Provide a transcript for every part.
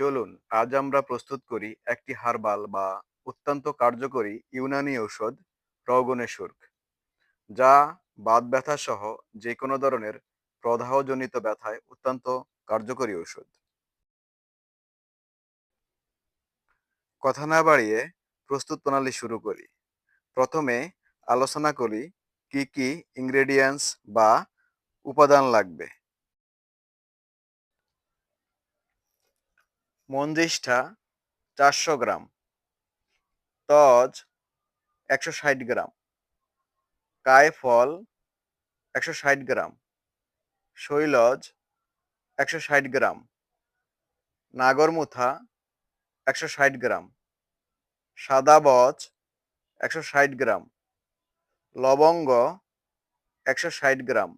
চলুন, আজ আমরা প্রস্তুত করি একটি হার্বাল বা অত্যন্ত কার্যকরী ইউনানি ঔষধ, রওগনেশুর্ক, যা বাত ব্যথা সহ যে কোনো ধরনের প্রদাহজনিত ব্যথায় অত্যন্ত কার্যকরী ঔষধ। কথা না বাড়িয়ে প্রস্তুত প্রণালী শুরু করি। প্রথমে আলোচনা করি কি কি ইনগ্রেডিয়েন্টস বা উপাদান লাগবে। মঞ্জিষ্ঠা চারশো গ্রাম, তজ একশো ষাট গ্রাম কায়ফল একশো ষাট গ্রাম, শৈলজ একশো ষাট গ্রাম, নাগরমুথা একশো ষাট গ্রাম, সাদা বচ একশো ষাট গ্রাম, লবঙ্গ একশো ষাট গ্রাম,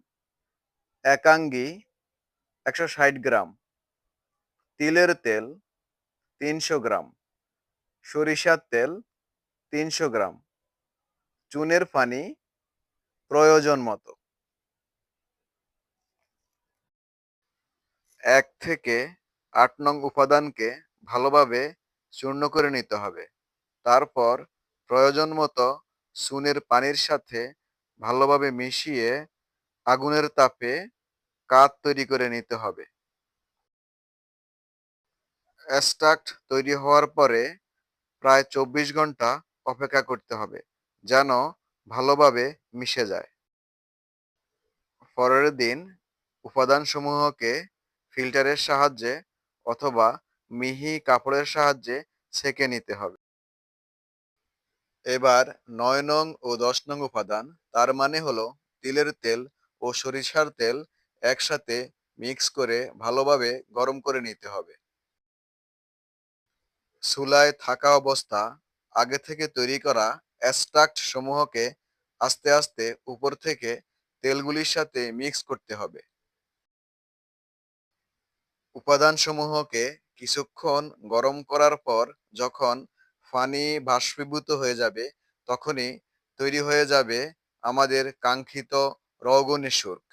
একাঙ্গি একশো ষাট গ্রাম তিলের তেল তিনশো গ্রাম, সরিষার তেল তিনশো গ্রাম, চুনের পানি প্রয়োজন মতো। এক থেকে আট নং উপাদানকে ভালোভাবে চূর্ণ করে নিতে হবে। তারপর প্রয়োজন মতো চুনের পানির সাথে ভালোভাবে মিশিয়ে আগুনের তাপে কাত তৈরি করে নিতে হবে। এক্সট্রাক্ট তৈরি হওয়ার পরে প্রায় চব্বিশ ঘণ্টা অপেক্ষা করতে হবে, যেন ভালোভাবে মিশে যায়। পরের দিন উপাদানসমূহকে ফিল্টারের সাহায্যে অথবা মিহি কাপড়ের সাহায্যে ছেঁকে নিতে হবে। এবার নয় নং ও দশ নং উপাদান, তার মানে হলো তিলের তেল ও সরিষার তেল একসাথে মিক্স করে ভালোভাবে গরম করে নিতে হবে। চুলায় থাকা অবস্থা আগে থেকে তৈরি করা এক্সট্রাক্ট সমূহকে আস্তে আস্তে উপর থেকে তেলগুলির সাথে মিক্স করতে হবে। উপাদান সমূহকে কিছুক্ষণ গরম করার পর যখন ফানি বাষ্পীভূত হয়ে যাবে, তখনই তৈরি হয়ে যাবে আমাদের কাঙ্ক্ষিত রগনিসুর্ক